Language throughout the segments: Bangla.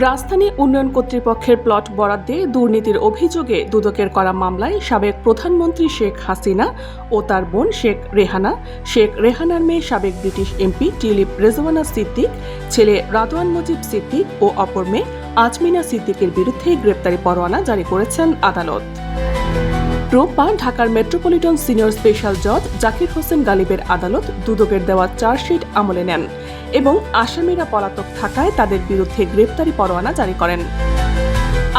রাজধানী উন্নয়ন কর্তৃপক্ষের প্লট বরাদ্দে দুর্নীতির অভিযোগে দুদকের করা মামলায় সাবেক প্রধানমন্ত্রী শেখ হাসিনা ও তার বোন শেখ রেহানা, শেখ রেহানার মেয়ে সাবেক ব্রিটিশ এমপি টিলিপ রেজওয়ানা সিদ্দিক, ছেলে রাদওয়ান মজিব সিদ্দিক ও অপর মেয়ে আজমিনা সিদ্দিকের বিরুদ্ধে গ্রেপ্তারি পরোয়ানা জারি করেছেন আদালত। রোববার ঢাকার মেট্রোপলিটন সিনিয়র স্পেশাল জজ জাকির হোসেন গালিবের আদালত দুদকের দেওয়া চার্জশিট আমলে নেন। এবং আসামিরা পলাতক থাকায় তাদের বিরুদ্ধে গ্রেপ্তারি পরোয়ানা জারি করেন।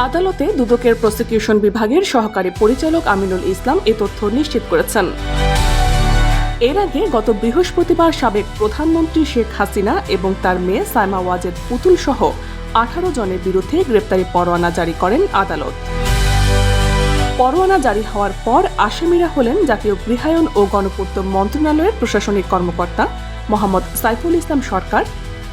আদালতে দুদকের প্রসিকিউশন বিভাগের সহকারী পরিচালক আমিনুল ইসলাম এ তথ্য নিশ্চিত করেছেন। এর আগে গত বৃহস্পতিবার সাবেক প্রধানমন্ত্রী শেখ হাসিনা এবং তার মেয়ে সাইমা ওয়াজেদ পুতুল সহ আঠারো জনের বিরুদ্ধে গ্রেপ্তারি পরোয়ানা জারি করেন আদালত। পরোয়ানা জারি হওয়ার পর আসামিরা হলেন জাতীয় গৃহায়ন ও গণপূর্ত মন্ত্রণালয়ের প্রশাসনিক কর্মকর্তা মোহাম্মদ সাইফুল ইসলাম সরকার,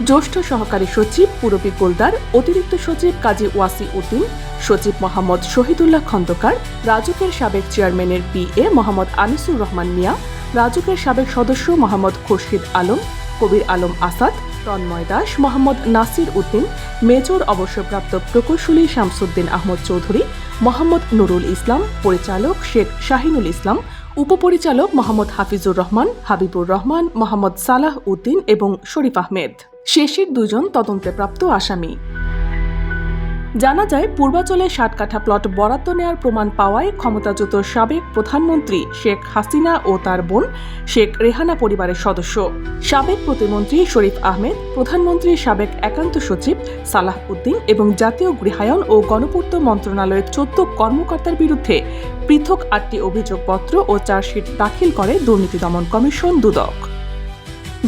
জ্যেষ্ঠ সহকারী সচিব পুরবী গোলদার অতিরিক্ত সচিব কাজী ওয়াসি উদ্দিন, সচিব মোহাম্মদ শহীদুল্লাহ খন্দকার, রাজুকের সাবেক চেয়ারম্যানের পি এ মোহাম্মদ আনিসুর রহমান মিয়া, রাজুকের সাবেক সদস্য মোহাম্মদ খুরশিদ আলম, কবির আলম আসাদ, তন্ময় দাস, মোহাম্মদ নাসির উদ্দিন, মেজর অবসরপ্রাপ্ত প্রকৌশলী শামসুদ্দিন আহমদ চৌধুরী, মোহাম্মদ নুরুল ইসলাম, পরিচালক শেখ শাহিনুল ইসলাম উপপরিচালক মোহাম্মদ হাফিজুর রহমান, হাবিবুর রহমান, মোহাম্মদ সালাহ উদ্দিন এবং শরীফ আহমেদ। শেষের দুজন তদন্তে প্রাপ্ত আসামি। জানা যায়, পূর্বাচলে ষাট কাঠা প্লট বরাদ্দ নেওয়ার প্রমাণ পাওয়ায় ক্ষমতাচ্যুত সাবেক প্রধানমন্ত্রী শেখ হাসিনা ও তার বোন শেখ রেহানা পরিবারের সদস্য। সাবেক প্রতিমন্ত্রী শরীফ আহমেদ, প্রধানমন্ত্রীর সাবেক একান্ত সচিব সালাহ উদ্দিন এবং জাতীয় গৃহায়ন ও গণপূর্ত মন্ত্রণালয়ের চোদ্দ কর্মকর্তার বিরুদ্ধে পৃথক আটটি অভিযোগপত্র ও চার্জশিট দাখিল করে দুর্নীতি দমন কমিশন দুদক।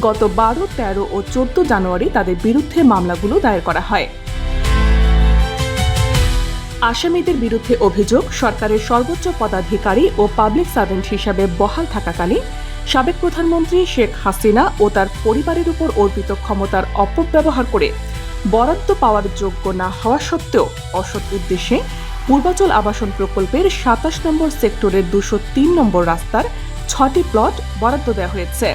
গত বারো, তেরো ও চোদ্দ জানুয়ারি তাদের বিরুদ্ধে মামলাগুলো দায়ের করা হয়। আসামিদের বিরুদ্ধে অভিযোগ, সরকারের সর্বোচ্চ পদাধিকারী ও পাবলিক সার্ভেন্ট হিসাবে বহাল থাকাকালীন সাবেক প্রধানমন্ত্রী শেখ হাসিনা ও তার পরিবারের উপর অর্পিত ক্ষমতার অপব্যবহার করে বরাদ্দ পাওয়ার যোগ্য না হওয়া সত্ত্বেও অসৎ উদ্দেশ্যে পূর্বাচল আবাসন প্রকল্পের সাতাশ নম্বর সেক্টরের দুশো তিন নম্বর রাস্তার ছটি প্লট বরাদ্দ দেওয়া হয়েছে।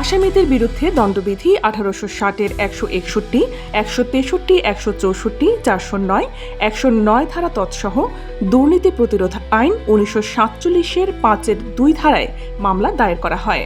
আসামিদের বিরুদ্ধে দণ্ডবিধি আঠারোশো ষাটের একশো একষট্টি, একশো তেষট্টি, একশো চৌষট্টি, চারশো নয়, একশো নয় ধারা তৎসহ দুর্নীতি প্রতিরোধ আইন উনিশশো সাতচল্লিশের পাঁচের দুই ধারায় মামলা দায়ের করা হয়।